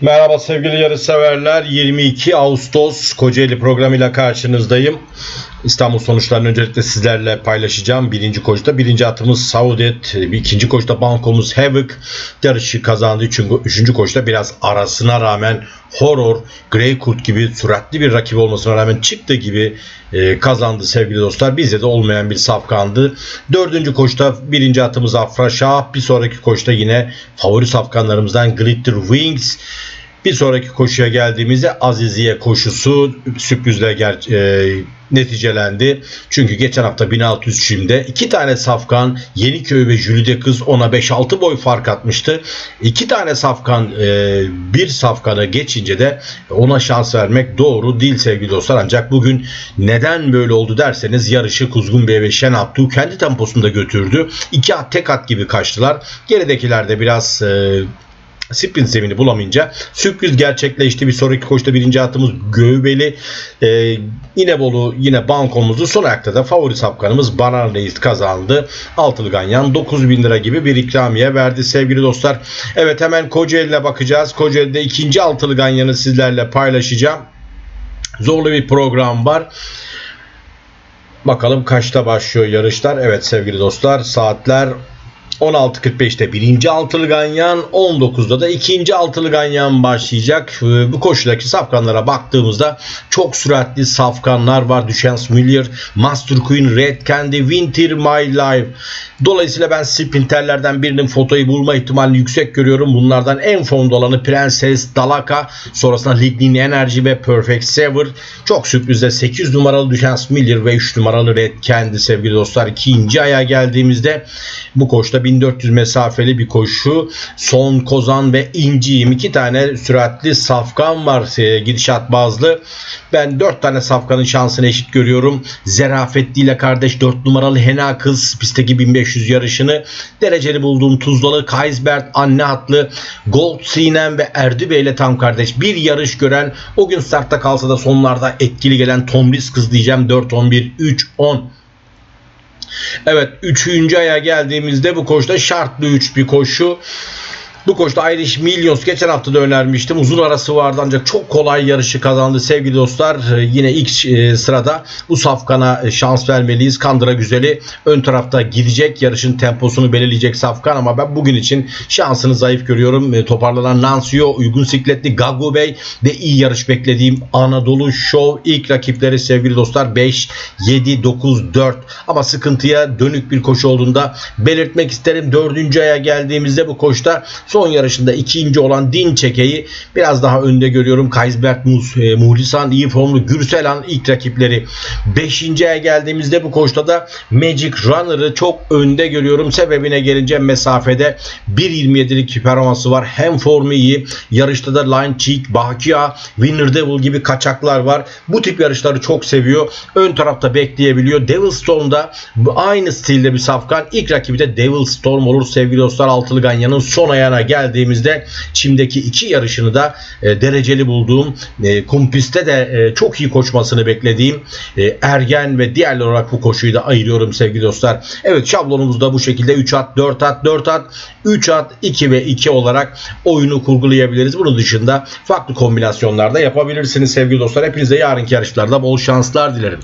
Merhaba sevgili yarışseverler. 22 Ağustos Kocaeli programıyla karşınızdayım. İstanbul sonuçlarını öncelikle sizlerle paylaşacağım. Birinci koşuda birinci atımız Saudet, ikinci koşuda bankomuz Havoc yarışı kazandı. Üçüncü, üçüncü koşuda biraz arasına rağmen Horror, Grey Kurt gibi süratli bir rakip olmasına rağmen çıktı gibi e, kazandı sevgili dostlar. Bizde de olmayan bir safkandı. Dördüncü koşuda birinci atımız Afra Şah. Bir sonraki koşuda yine favori safkanlarımızdan Glitter Wings. Bir sonraki koşuya geldiğimizde Aziziye koşusu sürprizle ger- e, neticelendi. Çünkü geçen hafta 1600 çimde iki tane safkan Yeniköy ve Jülide Kız ona 5-6 boy fark atmıştı. İki tane safkan e, bir safkanı geçince de ona şans vermek doğru değil sevgili dostlar. Ancak bugün neden böyle oldu derseniz yarışı Kuzgun Bey ve Şen Abdu kendi temposunda götürdü. İki at tek at gibi kaçtılar. Geridekiler de biraz e, sprint zemini bulamayınca sürpriz gerçekleşti. Bir sonraki koşta birinci atımız Göğbeli. Ee, İnebolu yine bankomuzdu. Son ayakta da favori sapkanımız Banan Reis kazandı. Altılı Ganyan 9000 lira gibi bir ikramiye verdi sevgili dostlar. Evet hemen Kocaeli'ne bakacağız. Kocaeli'de ikinci altılı Ganyan'ı sizlerle paylaşacağım. Zorlu bir program var. Bakalım kaçta başlıyor yarışlar. Evet sevgili dostlar saatler 16.45'te birinci altılı ganyan, 19'da da ikinci altılı ganyan başlayacak. Ee, Bu koşudaki safkanlara baktığımızda çok süratli safkanlar var. Duchance Müller, Master Queen, Red Candy, Winter My Life. Dolayısıyla ben sprinterlerden birinin fotoyu bulma ihtimalini yüksek görüyorum. Bunlardan en formda olanı Prenses Dalaka, sonrasında Lightning Energy ve Perfect Saver. Çok sürprizde 8 numaralı Duchance Müller ve 3 numaralı Red Candy sevgili dostlar. ikinci aya geldiğimizde bu koşuda 1400 mesafeli bir koşu. Son Kozan ve İnci'yim. iki tane süratli safkan var e, gidişat bazlı. Ben 4 tane safkanın şansını eşit görüyorum. Zerafetli ile kardeş 4 numaralı Hena Kız pistteki 1500 yarışını dereceli bulduğum Tuzlalı Kaisbert anne hatlı Gold Sinem ve Erdübey ile tam kardeş bir yarış gören o gün startta kalsa da sonlarda etkili gelen Tomris kız diyeceğim 4-11 3-10 Evet 3. aya geldiğimizde bu koşuda şartlı 3 bir koşu. Bu koşuda Irish Millions geçen hafta da önermiştim. Uzun arası vardı ancak çok kolay yarışı kazandı sevgili dostlar. Ee, Yine ilk e, sırada bu safkana e, şans vermeliyiz. Kandıra Güzeli ön tarafta gidecek. Yarışın temposunu belirleyecek safkan ama ben bugün için şansını zayıf görüyorum. E, Toparlanan Nansio, uygun sikletli Gago Bey ve iyi yarış beklediğim Anadolu Show ilk rakipleri sevgili dostlar 5, 7, 9, 4 ama sıkıntıya dönük bir koşu olduğunda belirtmek isterim. Dördüncü aya geldiğimizde bu koşta son yarışında ikinci olan Din Çeke'yi biraz daha önde görüyorum. Kaisbert Mus, e, Muhlisan iyi formlu Gürselan ilk rakipleri. Beşinci aya geldiğimizde bu koşta da Magic Runner'ı çok önde görüyorum. Sebebine gelince mesafede 1.27'lik performansı var. Hem formu iyi. Yarışta da Line Cheek, Bakia, Winner Devil gibi kaçaklar var. Bu tip yarışları çok seviyor. Ön tarafta bekleyebiliyor. Devil Storm'da aynı stilde bir safkan. İlk rakibi de Devil Storm olur sevgili dostlar. Altılı Ganyan'ın son ayağına geldiğimizde çimdeki iki yarışını da e, dereceli bulduğum e, kumpiste de e, çok iyi koşmasını beklediğim e, Ergen ve diğerler olarak bu koşuyu da ayırıyorum sevgili dostlar. Evet şablonumuzda bu şekilde 3 at 4 at 4 at 3 at 2 ve 2 olarak oyunu kurgulayabiliriz. Bunun dışında farklı kombinasyonlarda yapabilirsiniz sevgili dostlar. Hepinize yarınki yarışlarda bol şanslar dilerim.